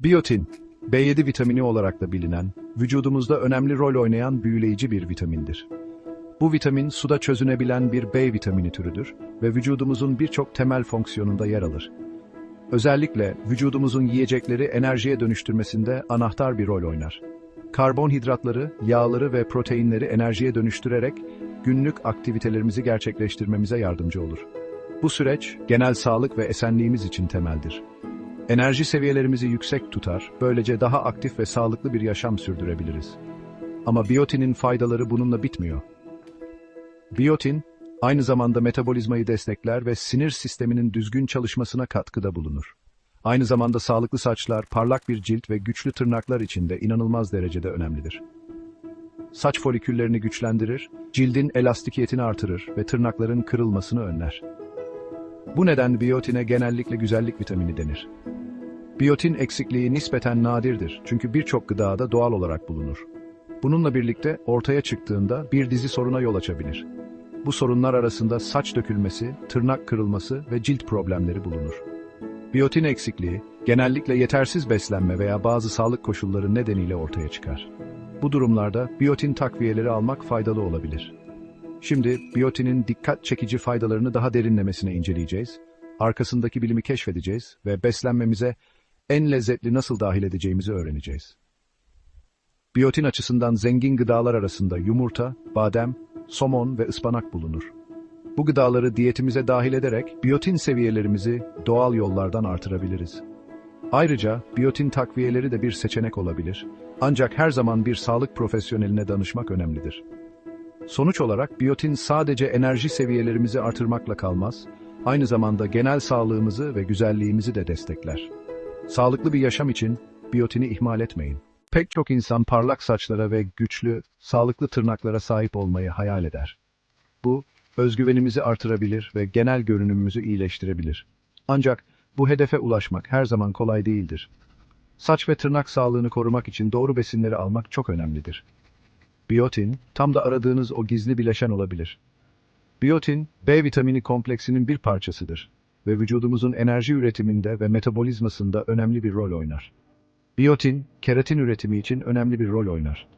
Biyotin, B7 vitamini olarak da bilinen, vücudumuzda önemli rol oynayan büyüleyici bir vitamindir. Bu vitamin suda çözünebilen bir B vitamini türüdür ve vücudumuzun birçok temel fonksiyonunda yer alır. Özellikle vücudumuzun yiyecekleri enerjiye dönüştürmesinde anahtar bir rol oynar. Karbonhidratları, yağları ve proteinleri enerjiye dönüştürerek günlük aktivitelerimizi gerçekleştirmemize yardımcı olur. Bu süreç genel sağlık ve esenliğimiz için temeldir. Enerji seviyelerimizi yüksek tutar, böylece daha aktif ve sağlıklı bir yaşam sürdürebiliriz. Ama biyotinin faydaları bununla bitmiyor. Biyotin, aynı zamanda metabolizmayı destekler ve sinir sisteminin düzgün çalışmasına katkıda bulunur. Aynı zamanda sağlıklı saçlar, parlak bir cilt ve güçlü tırnaklar için de inanılmaz derecede önemlidir. Saç foliküllerini güçlendirir, cildin elastikiyetini artırır ve tırnakların kırılmasını önler. Bu neden biyotine genellikle güzellik vitamini denir. Biyotin eksikliği nispeten nadirdir çünkü birçok gıdada doğal olarak bulunur. Bununla birlikte ortaya çıktığında bir dizi soruna yol açabilir. Bu sorunlar arasında saç dökülmesi, tırnak kırılması ve cilt problemleri bulunur. Biyotin eksikliği genellikle yetersiz beslenme veya bazı sağlık koşulları nedeniyle ortaya çıkar. Bu durumlarda biyotin takviyeleri almak faydalı olabilir. Şimdi biyotinin dikkat çekici faydalarını daha derinlemesine inceleyeceğiz, arkasındaki bilimi keşfedeceğiz ve beslenmemize en lezzetli nasıl dahil edeceğimizi öğreneceğiz. Biyotin açısından zengin gıdalar arasında yumurta, badem, somon ve ıspanak bulunur. Bu gıdaları diyetimize dahil ederek biyotin seviyelerimizi doğal yollardan artırabiliriz. Ayrıca biyotin takviyeleri de bir seçenek olabilir. Ancak her zaman bir sağlık profesyoneline danışmak önemlidir. Sonuç olarak biyotin sadece enerji seviyelerimizi artırmakla kalmaz, aynı zamanda genel sağlığımızı ve güzelliğimizi de destekler. Sağlıklı bir yaşam için biyotini ihmal etmeyin. Pek çok insan parlak saçlara ve güçlü, sağlıklı tırnaklara sahip olmayı hayal eder. Bu, özgüvenimizi artırabilir ve genel görünümümüzü iyileştirebilir. Ancak bu hedefe ulaşmak her zaman kolay değildir. Saç ve tırnak sağlığını korumak için doğru besinleri almak çok önemlidir. Biyotin, tam da aradığınız o gizli bileşen olabilir. Biyotin, B vitamini kompleksinin bir parçasıdır ve vücudumuzun enerji üretiminde ve metabolizmasında önemli bir rol oynar. Biyotin, keratin üretimi için önemli bir rol oynar.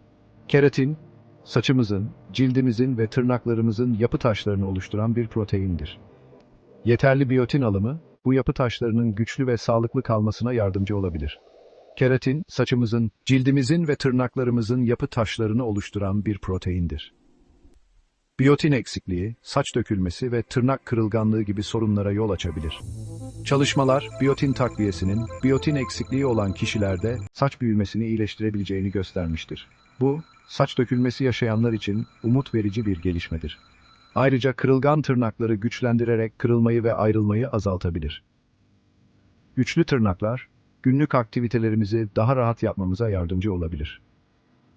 Keratin, saçımızın, cildimizin ve tırnaklarımızın yapı taşlarını oluşturan bir proteindir. Yeterli biyotin alımı, bu yapı taşlarının güçlü ve sağlıklı kalmasına yardımcı olabilir. Keratin, saçımızın, cildimizin ve tırnaklarımızın yapı taşlarını oluşturan bir proteindir. Biyotin eksikliği, saç dökülmesi ve tırnak kırılganlığı gibi sorunlara yol açabilir. Çalışmalar, biyotin takviyesinin, biyotin eksikliği olan kişilerde saç büyümesini iyileştirebileceğini göstermiştir. Bu, saç dökülmesi yaşayanlar için umut verici bir gelişmedir. Ayrıca kırılgan tırnakları güçlendirerek kırılmayı ve ayrılmayı azaltabilir. Güçlü tırnaklar, günlük aktivitelerimizi daha rahat yapmamıza yardımcı olabilir.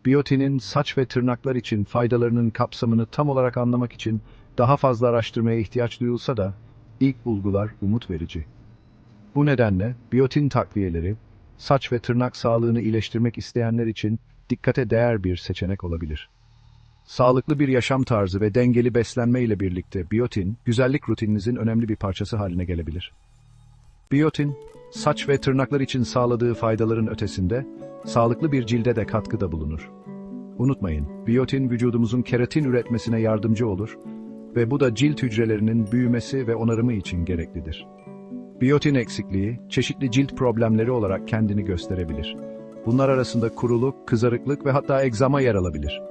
Biyotinin saç ve tırnaklar için faydalarının kapsamını tam olarak anlamak için daha fazla araştırmaya ihtiyaç duyulsa da ilk bulgular umut verici. Bu nedenle biyotin takviyeleri saç ve tırnak sağlığını iyileştirmek isteyenler için dikkate değer bir seçenek olabilir. Sağlıklı bir yaşam tarzı ve dengeli beslenme ile birlikte biyotin, güzellik rutininizin önemli bir parçası haline gelebilir. Biyotin, saç ve tırnaklar için sağladığı faydaların ötesinde, sağlıklı bir cilde de katkıda bulunur. Unutmayın, biyotin vücudumuzun keratin üretmesine yardımcı olur ve bu da cilt hücrelerinin büyümesi ve onarımı için gereklidir. Biyotin eksikliği, çeşitli cilt problemleri olarak kendini gösterebilir. Bunlar arasında kuruluk, kızarıklık ve hatta egzama yer alabilir.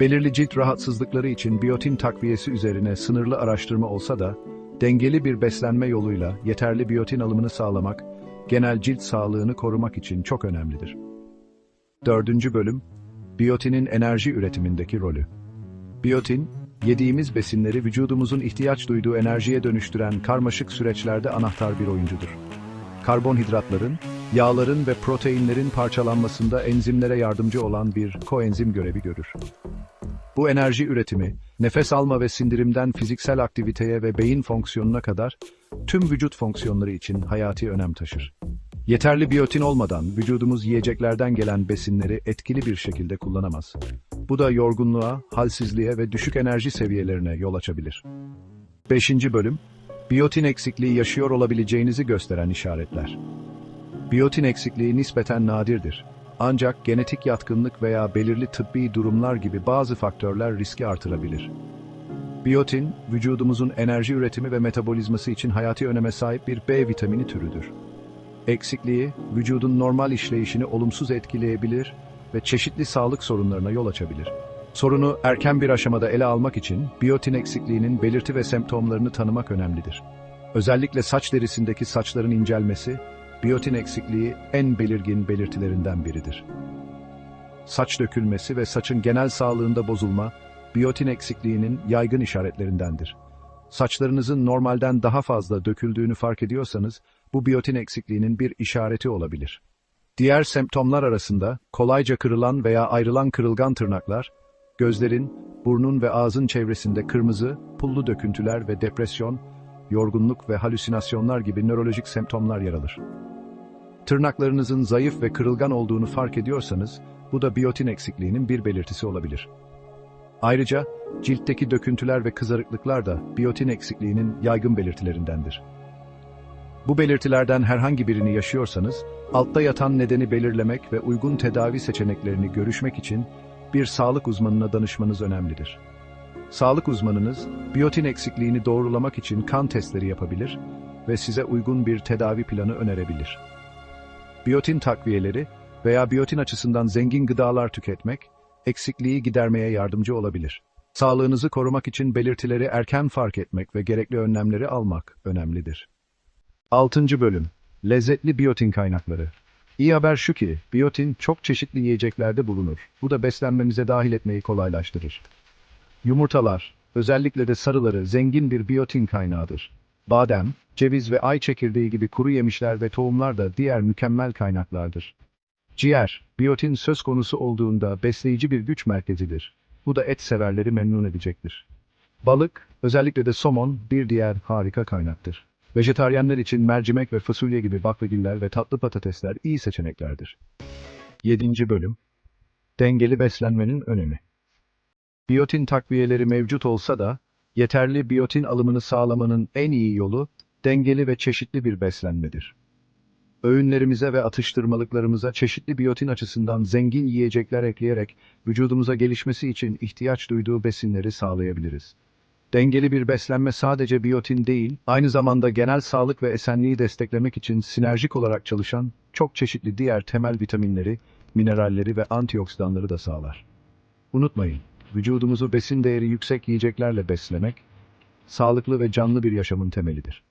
Belirli cilt rahatsızlıkları için biyotin takviyesi üzerine sınırlı araştırma olsa da, dengeli bir beslenme yoluyla yeterli biyotin alımını sağlamak, genel cilt sağlığını korumak için çok önemlidir. Dördüncü bölüm, biyotinin enerji üretimindeki rolü. Biyotin, yediğimiz besinleri vücudumuzun ihtiyaç duyduğu enerjiye dönüştüren karmaşık süreçlerde anahtar bir oyuncudur. Karbonhidratların, yağların ve proteinlerin parçalanmasında enzimlere yardımcı olan bir koenzim görevi görür. Bu enerji üretimi, nefes alma ve sindirimden fiziksel aktiviteye ve beyin fonksiyonuna kadar tüm vücut fonksiyonları için hayati önem taşır. Yeterli biyotin olmadan vücudumuz yiyeceklerden gelen besinleri etkili bir şekilde kullanamaz. Bu da yorgunluğa, halsizliğe ve düşük enerji seviyelerine yol açabilir. 5. bölüm, biyotin eksikliği yaşıyor olabileceğinizi gösteren işaretler. Biyotin eksikliği nispeten nadirdir. Ancak genetik yatkınlık veya belirli tıbbi durumlar gibi bazı faktörler riski artırabilir. Biyotin, vücudumuzun enerji üretimi ve metabolizması için hayati öneme sahip bir B vitamini türüdür. Eksikliği, vücudun normal işleyişini olumsuz etkileyebilir ve çeşitli sağlık sorunlarına yol açabilir. Sorunu erken bir aşamada ele almak için biyotin eksikliğinin belirti ve semptomlarını tanımak önemlidir. Özellikle saç derisindeki saçların incelmesi, biyotin eksikliği en belirgin belirtilerinden biridir. Saç dökülmesi ve saçın genel sağlığında bozulma, biyotin eksikliğinin yaygın işaretlerindendir. Saçlarınızın normalden daha fazla döküldüğünü fark ediyorsanız, bu biyotin eksikliğinin bir işareti olabilir. Diğer semptomlar arasında kolayca kırılan veya ayrılan kırılgan tırnaklar, gözlerin, burnun ve ağzın çevresinde kırmızı, pullu döküntüler ve depresyon, yorgunluk ve halüsinasyonlar gibi nörolojik semptomlar yer alır. Tırnaklarınızın zayıf ve kırılgan olduğunu fark ediyorsanız, bu da biyotin eksikliğinin bir belirtisi olabilir. Ayrıca ciltteki döküntüler ve kızarıklıklar da biyotin eksikliğinin yaygın belirtilerindendir. Bu belirtilerden herhangi birini yaşıyorsanız, altta yatan nedeni belirlemek ve uygun tedavi seçeneklerini görüşmek için bir sağlık uzmanına danışmanız önemlidir. Sağlık uzmanınız, biyotin eksikliğini doğrulamak için kan testleri yapabilir ve size uygun bir tedavi planı önerebilir. Biyotin takviyeleri veya biyotin açısından zengin gıdalar tüketmek, eksikliği gidermeye yardımcı olabilir. Sağlığınızı korumak için belirtileri erken fark etmek ve gerekli önlemleri almak önemlidir. 6. Bölüm Lezzetli biyotin kaynakları İyi haber şu ki, biyotin çok çeşitli yiyeceklerde bulunur. Bu da beslenmemize dahil etmeyi kolaylaştırır. Yumurtalar, özellikle de sarıları zengin bir biyotin kaynağıdır. Badem, ceviz ve ay çekirdeği gibi kuru yemişler ve tohumlar da diğer mükemmel kaynaklardır. Ciğer, biyotin söz konusu olduğunda besleyici bir güç merkezidir. Bu da et severleri memnun edecektir. Balık, özellikle de somon bir diğer harika kaynaktır. Vejetaryenler için mercimek ve fasulye gibi baklagiller ve tatlı patatesler iyi seçeneklerdir. 7. Bölüm Dengeli beslenmenin önemi Biyotin takviyeleri mevcut olsa da, yeterli biyotin alımını sağlamanın en iyi yolu, dengeli ve çeşitli bir beslenmedir. Öğünlerimize ve atıştırmalıklarımıza çeşitli biyotin açısından zengin yiyecekler ekleyerek vücudumuza gelişmesi için ihtiyaç duyduğu besinleri sağlayabiliriz. Dengeli bir beslenme sadece biyotin değil, aynı zamanda genel sağlık ve esenliği desteklemek için sinerjik olarak çalışan çok çeşitli diğer temel vitaminleri, mineralleri ve antioksidanları da sağlar. Unutmayın, vücudumuzu besin değeri yüksek yiyeceklerle beslemek, sağlıklı ve canlı bir yaşamın temelidir.